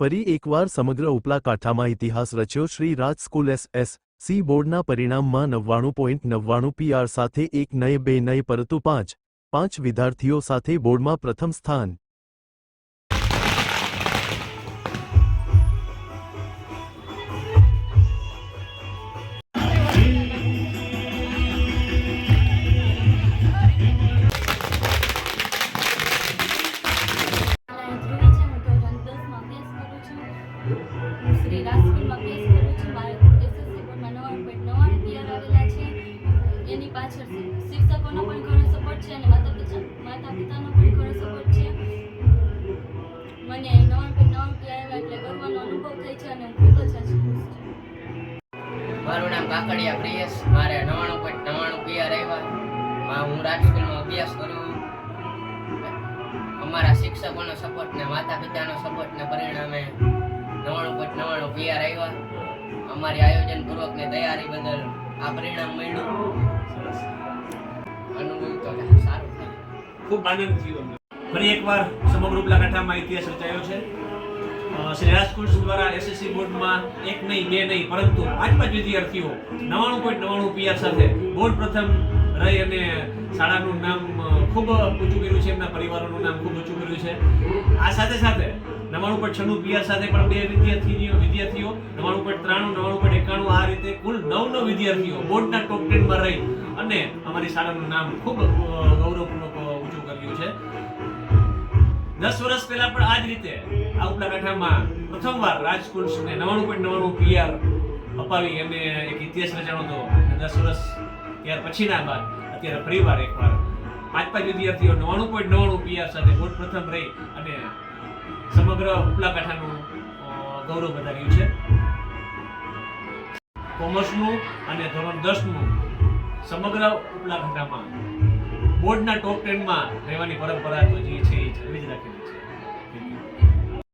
ફરી એકવાર સમગ્ર ઉપલા કાંઠામાં ઇતિહાસ રચ્યો Shri Raj school S S C બોર્ડના પરિણામમાં નવ્વાણું પોઈન્ટ નવ્વાણું પીઆર સાથે એક નય, બે નય, પરંતુ પાંચ પાંચ વિદ્યાર્થીઓ સાથે બોર્ડમાં પ્રથમ સ્થાન. શ્રી રાજસ્કૂલમાં બેસ કરું છું. મારે એસએસસી બોર્ડમાં નવ્વાણું પોઈન્ટ નવ્વાણું પીઆર આવેલા છે. એની પાછળ શિક્ષકોનો પણ ઘણો સપોર્ટ છે અને માતા પિતા, માતા પિતાનો પણ ઘણો સપોર્ટ છે. મને નવ્વાણું પોઈન્ટ નવ્વાણું પીઆર આવ્યા એટલે ગર્વનો અનુભવ થાય છે અને ખૂબ જ ખુશ છું. મારું નામ કાકડિયા પ્રિયેશ મારે નવાણું પોઈન્ટ નવાણું પીઆર આવ્યા હું રાજસ્કૂલમાં અભ્યાસ કરું. અમારા શિક્ષકોનો સપોર્ટ ને માતા પિતાનો સપોર્ટ ને પરિણામે પોઈન્ટ નવાણું અમારી આયોજન પૂર્વક ને તૈયારી બદલ આ પરિણામ મળ્યું. અનુભવ તો સારું ખૂબ આનંદ થયો ફરી એકવાર સમગ્ર ઉપલાકાંઠામાં ઇતિહાસ રચાયો છે. શ્રી રાજકોટ દ્વારા એસએસસી બોર્ડમાં એક નહીં, બે નહીં, પરંતુ પાંચ પાંચ વિદ્યાર્થીઓ નવાણું પોઈન્ટ નવાણું પીઆર સાથે બોર્ડ પ્રથમ રહી અને શાળાનું નામ ખૂબ ઊંચું કર્યું છે. એમના પરિવારોનું નામ ખૂબ ઊંચું કર્યું છે. આ સાથે સાથે નવાણું પોઈન્ટ છન્નું પીઆર સાથે પણ બે વિદ્યાર્થીઓ વિદ્યાર્થીઓ નવાણું પોઈન્ટ ત્રાણું નવાણું પોઈન્ટ એકાણું, આ રીતે કુલ નવ નવ વિદ્યાર્થીઓ બોર્ડના ટોપ ટેનમાં રહી. અને અમારી શાળાનું નામ ખૂબ ગૌરવપૂર્વક ઊંચું કર્યું છે. દસ વર્ષ પહેલા પણ આ જ રીતે આ ઉપલા કાંઠામાં પ્રથમવાર રાજ નવાણું પોઈન્ટ નવાણું પીઆર અપાવી એમને એક ઇતિહાસ રચાણો હતો. દસ વર્ષ ત્યાર પછીના બાદ અત્યારે ફરીવાર એકવાર પાંચ પાંચ વિદ્યાર્થીઓ નવાણું પોઈન્ટ નવાણું પીઆર સાથે બોર્ડ પ્રથમ રહી અને સમગ્ર ઉપલા કાંઠાનું ગૌરવ વધાર્યું છે. કોમર્સનું અને ધોરણ દસનું સમગ્ર ઉપલા કાંઠામાં બોર્ડના ટોપ ટેનમાં રહેવાની પરંપરા તો જે છે એ જ રાખેલી